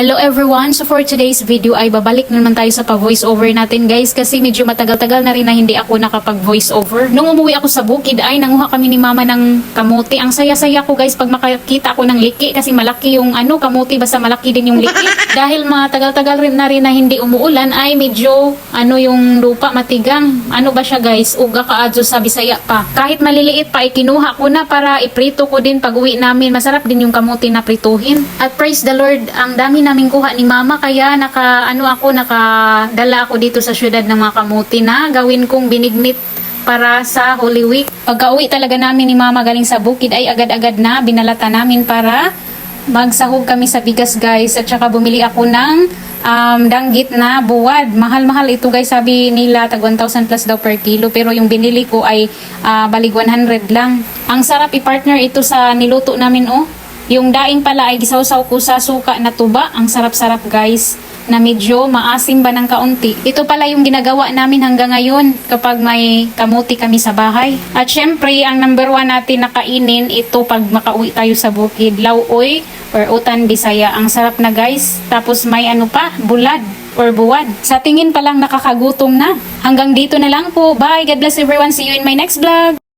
Hello everyone! So for today's video ay babalik naman tayo sa pa-voice over natin guys kasi medyo matagal-tagal na rin na hindi ako nakapag-voice over. Nung umuwi ako sa bukid ay nanguha kami ni mama ng kamuti. Ang saya-saya ko guys pag makakita ako ng liki kasi malaki yung ano kamuti basta malaki din yung liki. Dahil matagal-tagal rin na rin na hindi umuulan ay medyo ano yung lupa matigang. Ano ba siya guys? Uga kaadyo sa Bisaya pa. Kahit maliliit pa ay kinuha ko na para iprito ko din pag uwi namin. Masarap din yung kamuti na prituhin. At praise the Lord, ang dami namin kuha ni mama kaya naka ano ako nakadala ako dito sa syudad ng mga kamuti na gawin kong binignit para sa Holy Week. Pagka-uwi talaga namin ni mama galing sa bukid ay agad-agad na binalata namin para magsahog kami sa bigas guys at saka bumili ako ng um, danggit na buwad. Mahal-mahal ito guys sabi nila tag 1,000 plus daw per kilo pero yung binili ko ay ah, balig 100 lang. Ang sarap i-partner ito sa niluto namin oh. Yung daing pala ay gisawsaw ko sa suka na tuba. Ang sarap-sarap guys na medyo maasim ba ng kaunti. Ito pala yung ginagawa namin hanggang ngayon kapag may kamuti kami sa bahay. At syempre, ang number one natin na kainin, ito pag makauwi tayo sa bukid. Lauoy or utan bisaya. Ang sarap na guys. Tapos may ano pa, bulad or buwad. Sa tingin pa lang nakakagutom na. Hanggang dito na lang po. Bye! God bless everyone. See you in my next vlog.